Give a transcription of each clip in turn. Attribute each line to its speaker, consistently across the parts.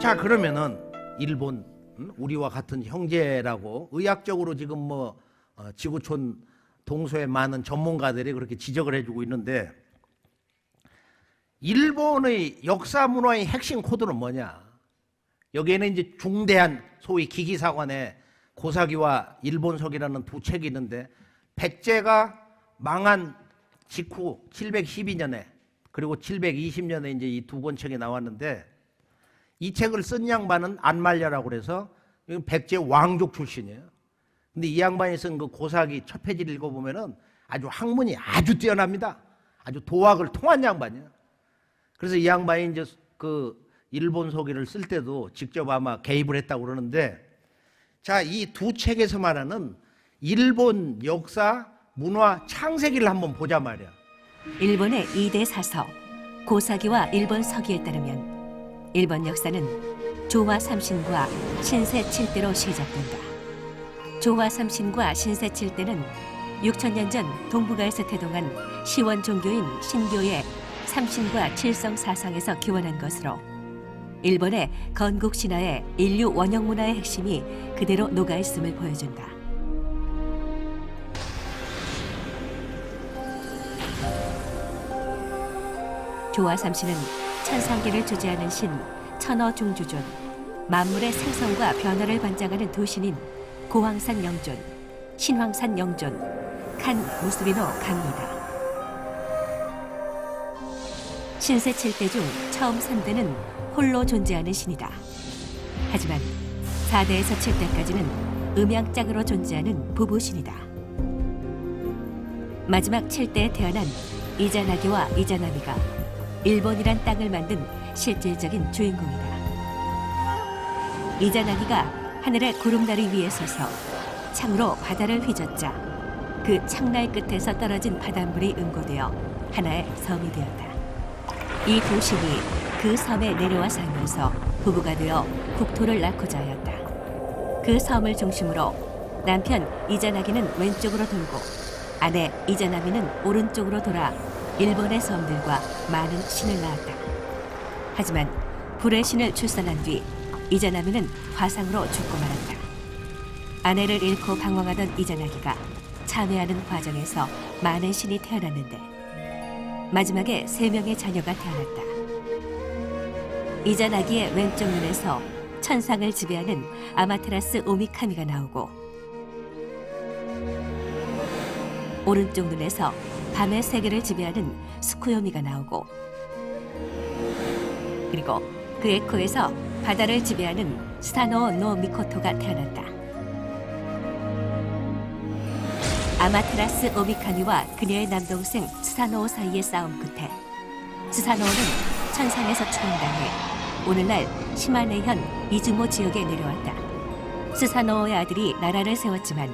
Speaker 1: 자 그러면은 일본 음? 우리와 같은 형제라고 의학적으로 지금 뭐 어, 지구촌 동서의 많은 전문가들이 그렇게 지적을 해주고 있는데 일본의 역사 문화의 핵심 코드는 뭐냐? 여기에는 이제 중대한 소위 기기사관의 고사기와 일본석이라는 두 책이 있는데 백제가 망한 직후 712년에 그리고 720년에 이제 이 두 권 책이 나왔는데 이 책을 쓴 양반은 안말려라고 그래서 백제 왕족 출신이에요. 근데 이 양반이 쓴 그 고사기 첫 페이지를 읽어보면은 아주 학문이 아주 뛰어납니다. 아주 도학을 통한 양반이에요. 그래서 이 양반이 이제 그 일본 소기를 쓸 때도 직접 아마 개입을 했다고 그러는데 자, 이 두 책에서 말하는 일본 역사, 문화 창세기를 한번 보자 말이야.
Speaker 2: 일본의 이대 사서 고사기와 일본 서기에 따르면 일본 역사는 조화 삼신과 신세 칠대로 시작된다. 조화 삼신과 신세 칠대는 6천년 전 동북아에서 태동한 시원 종교인 신교의 삼신과 칠성 사상에서 기원한 것으로 일본의 건국 신화의 인류 원형 문화의 핵심이 그대로 녹아 있음을 보여준다. 조화 삼신은 천상계를 주재하는 신 천어 중주존, 만물의 생성과 변화를 관장하는 두 신인 고황산 영존, 신황산 영존, 칸 무스비노 강이다. 신세 칠대 중 처음 3대는 홀로 존재하는 신이다. 하지만 4대에서 7대까지는 음양짝으로 존재하는 부부신이다. 마지막 7대에 태어난 이자나기와 이자나미가 일본이란 땅을 만든 실질적인 주인공이다. 이자나기가 하늘의 구름다리 위에 서서 창으로 바다를 휘젓자 그 창날 끝에서 떨어진 바닷물이 응고되어 하나의 섬이 되었다. 이두 신이 그 섬에 내려와 살면서 부부가 되어 국토를 낳고자 하였다. 그 섬을 중심으로 남편 이자나기는 왼쪽으로 돌고 아내 이자나미는 오른쪽으로 돌아 일본의 섬들과 많은 신을 낳았다. 하지만 불의 신을 출산한 뒤 이자나미는 화상으로 죽고 말았다. 아내를 잃고 방황하던 이자나기가 참회하는 과정에서 많은 신이 태어났는데 마지막에 세 명의 자녀가 태어났다. 이자나기의 왼쪽 눈에서 천상을 지배하는 아마테라스 오미카미가 나오고 오른쪽 눈에서 밤의 세계를 지배하는 스쿠요미가 나오고 그리고 그의 코에서 바다를 지배하는 스타노 노 미코토가 태어났다. 아마테라스 오미카미와 그녀의 남동생 스사노오 사이의 싸움 끝에 스사노오는 천상에서 추방당해 오늘날 시마네현 이즈모 지역에 내려왔다. 스사노오의 아들이 나라를 세웠지만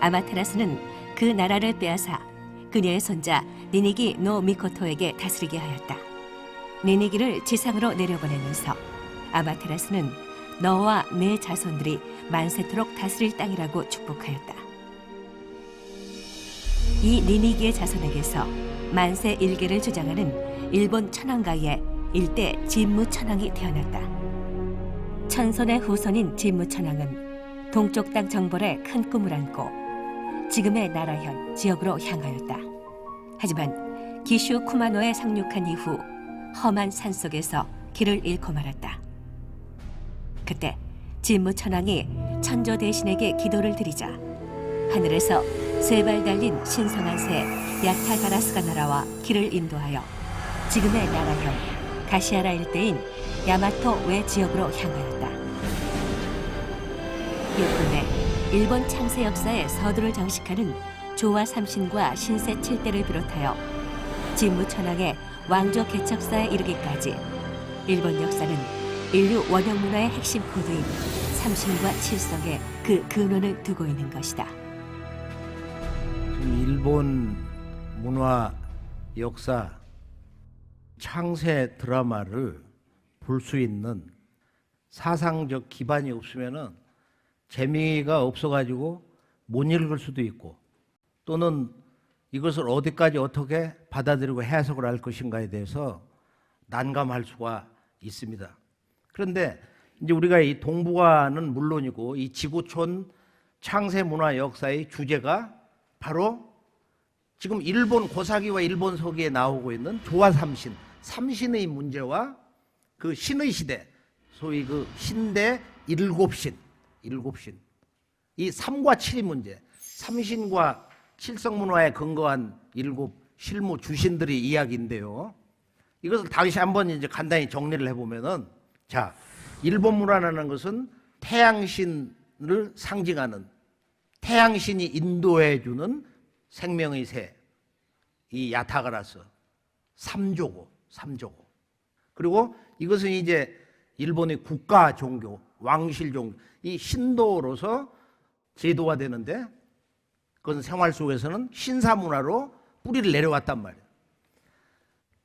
Speaker 2: 아마테라스는 그 나라를 빼앗아 그녀의 손자 니니기 노 미코토에게 다스리게 하였다. 니니기를 지상으로 내려보내면서 아마테라스는 너와 내 자손들이 만세토록 다스릴 땅이라고 축복하였다. 이 니니기의 자손에게서 만세 일계를 주장하는 일본 천황가의 일대 진무 천황이 태어났다. 천손의 후손인 진무 천황은 동쪽 땅 정벌에 큰 꿈을 안고 지금의 나라현 지역으로 향하였다. 하지만 기슈 쿠마노에 상륙한 이후 험한 산 속에서 길을 잃고 말았다. 그때 진무 천왕이 천조 대신에게 기도를 드리자 하늘에서 세 발 달린 신성한 새 야타가라스가 날아와 길을 인도하여 지금의 나라현 가시아라 일대인 야마토 외 지역으로 향하였다. 예컨대 일본 창세 역사의 서두를 장식하는 조화 삼신과 신세 칠대를 비롯하여 진무 천황의 왕조 개척사에 이르기까지 일본 역사는 인류 원형 문화의 핵심 코드인 삼신과 칠성에 그 근원을 두고 있는 것이다.
Speaker 1: 일본 문화, 역사, 창세 드라마를 볼 수 있는 사상적 기반이 없으면은 재미가 없어가지고 못 읽을 수도 있고 또는 이것을 어디까지 어떻게 받아들이고 해석을 할 것인가에 대해서 난감할 수가 있습니다. 그런데 이제 우리가 이 동북아는 물론이고 이 지구촌 창세 문화 역사의 주제가 바로 지금 일본 고사기와 일본 서기에 나오고 있는 조화 삼신, 삼신의 문제와 그 신의 시대, 소위 그 신대 일곱신, 일곱신. 이 삼과 칠의 문제, 삼신과 칠성 문화에 근거한 일곱 실무 주신들의 이야기인데요. 이것을 다시 한번 이제 간단히 정리를 해보면은 자 일본 문화라는 것은 태양신을 상징하는 태양신이 인도해 주는 생명의 새, 이 야타가라스 삼조고 삼조고 그리고 이것은 이제 일본의 국가 종교 왕실 종교 이 신도로서 제도가 되는데 그건 생활 속에서는 신사 문화로 뿌리를 내려왔단 말이에요.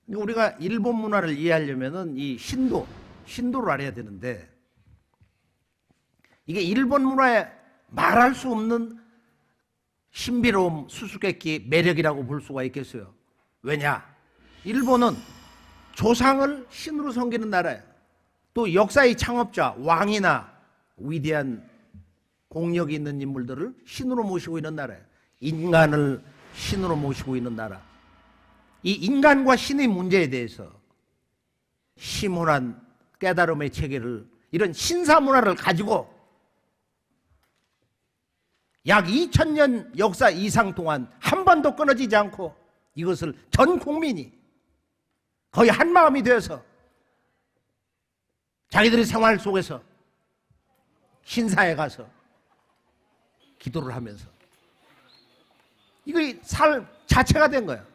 Speaker 1: 우리가 일본 문화를 이해하려면은 이 신도, 신도를 알아야 되는데 이게 일본 문화에 말할 수 없는 신비로움, 수수께끼, 매력이라고 볼 수가 있겠어요. 왜냐? 일본은 조상을 신으로 섬기는 나라예요. 또 역사의 창업자, 왕이나 위대한 공력이 있는 인물들을 신으로 모시고 있는 나라예요. 인간을 신으로 모시고 있는 나라. 이 인간과 신의 문제에 대해서 심오한 깨달음의 체계를 이런 신사 문화를 가지고 약 2000년 역사 이상 동안 한 번도 끊어지지 않고 이것을 전 국민이 거의 한 마음이 되어서 자기들의 생활 속에서 신사에 가서 기도를 하면서 이거 살 자체가 된 거야.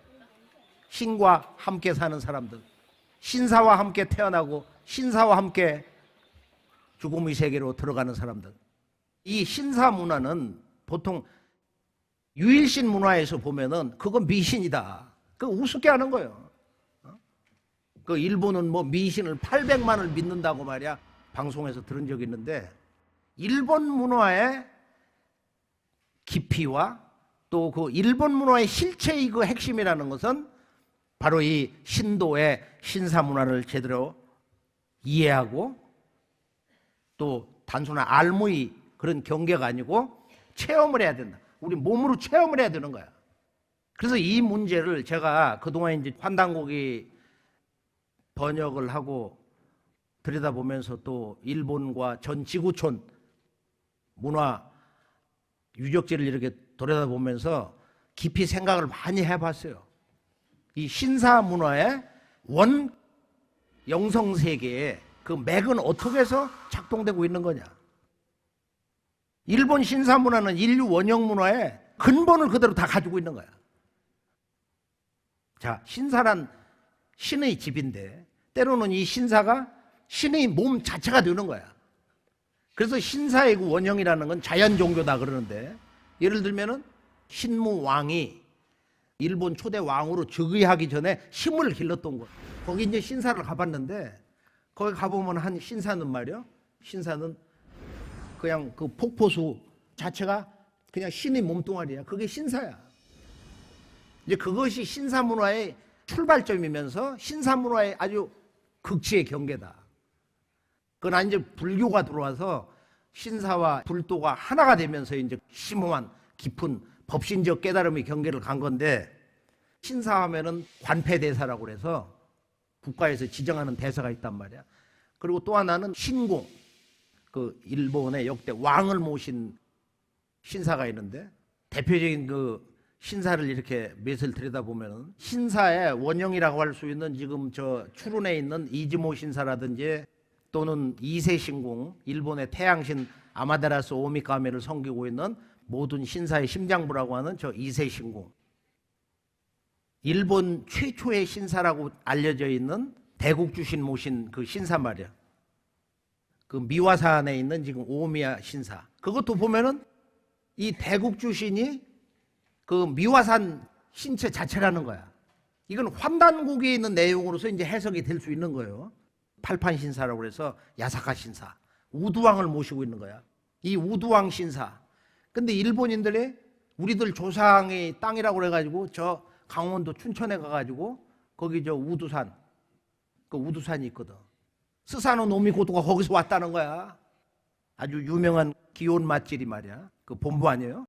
Speaker 1: 신과 함께 사는 사람들, 신사와 함께 태어나고 신사와 함께 죽음의 세계로 들어가는 사람들. 이 신사 문화는 보통 유일신 문화에서 보면은 그건 미신이다. 그 우습게 하는 거예요. 어? 그 일본은 뭐 미신을 800만을 믿는다고 말이야. 방송에서 들은 적이 있는데 일본 문화의 깊이와 또 그 일본 문화의 실체의 그 핵심이라는 것은 바로 이 신도의 신사 문화를 제대로 이해하고 또 단순한 알무의 그런 경계가 아니고 체험을 해야 된다. 우리 몸으로 체험을 해야 되는 거야. 그래서 이 문제를 제가 그동안 이제 환단곡이 번역을 하고 들여다보면서 또 일본과 전 지구촌 문화 유적지를 이렇게 들여다보면서 깊이 생각을 많이 해봤어요. 이 신사 문화의 원 영성 세계에 그 맥은 어떻게 해서 작동되고 있는 거냐? 일본 신사 문화는 인류 원형 문화의 근본을 그대로 다 가지고 있는 거야. 자, 신사란 신의 집인데 때로는 이 신사가 신의 몸 자체가 되는 거야. 그래서 신사의 그 원형이라는 건 자연 종교다 그러는데 예를 들면은 신무 왕이 일본 초대 왕으로 즉위하기 전에 힘을 길렀던 곳. 거기 이제 신사를 가봤는데 거기 가보면 한 신사는 말이요. 신사는 그냥 그 폭포수 자체가 그냥 신의 몸뚱아리야. 그게 신사야. 이제 그것이 신사 문화의 출발점이면서 신사 문화의 아주 극치의 경계다. 그러나 이제 불교가 들어와서 신사와 불도가 하나가 되면서 이제 심오한 깊은 법신적 깨달음의 경계를 간 건데 신사하면은 관패대사라고 그래서 국가에서 지정하는 대사가 있단 말이야. 그리고 또 하나는 신공, 그 일본의 역대 왕을 모신 신사가 있는데 대표적인 그 신사를 이렇게 몇을 들여다보면은 신사의 원형이라고 할 수 있는 지금 저 추론에 있는 이즈모 신사라든지 또는 이세 신공, 일본의 태양신 아마데라스 오미카메를 섬기고 있는 모든 신사의 심장부라고 하는 저 이세 신공. 일본 최초의 신사라고 알려져 있는 대국주신 모신 그 신사 말이야. 그 미화산에 있는 지금 오미야 신사. 그것도 보면은 이 대국주신이 그 미화산 신체 자체라는 거야. 이건 환단곡에 있는 내용으로서 이제 해석이 될 수 있는 거예요. 팔판 신사라고 그래서 야사카 신사. 우두왕을 모시고 있는 거야. 이 우두왕 신사. 근데 일본인들이 우리들 조상의 땅이라고 그래가지고 저 강원도 춘천에 가가지고 거기 저 우두산 그 우두산이 있거든. 스사노 노미고도가 거기서 왔다는 거야. 아주 유명한 기온 맛집이 말이야. 그 본부 아니에요?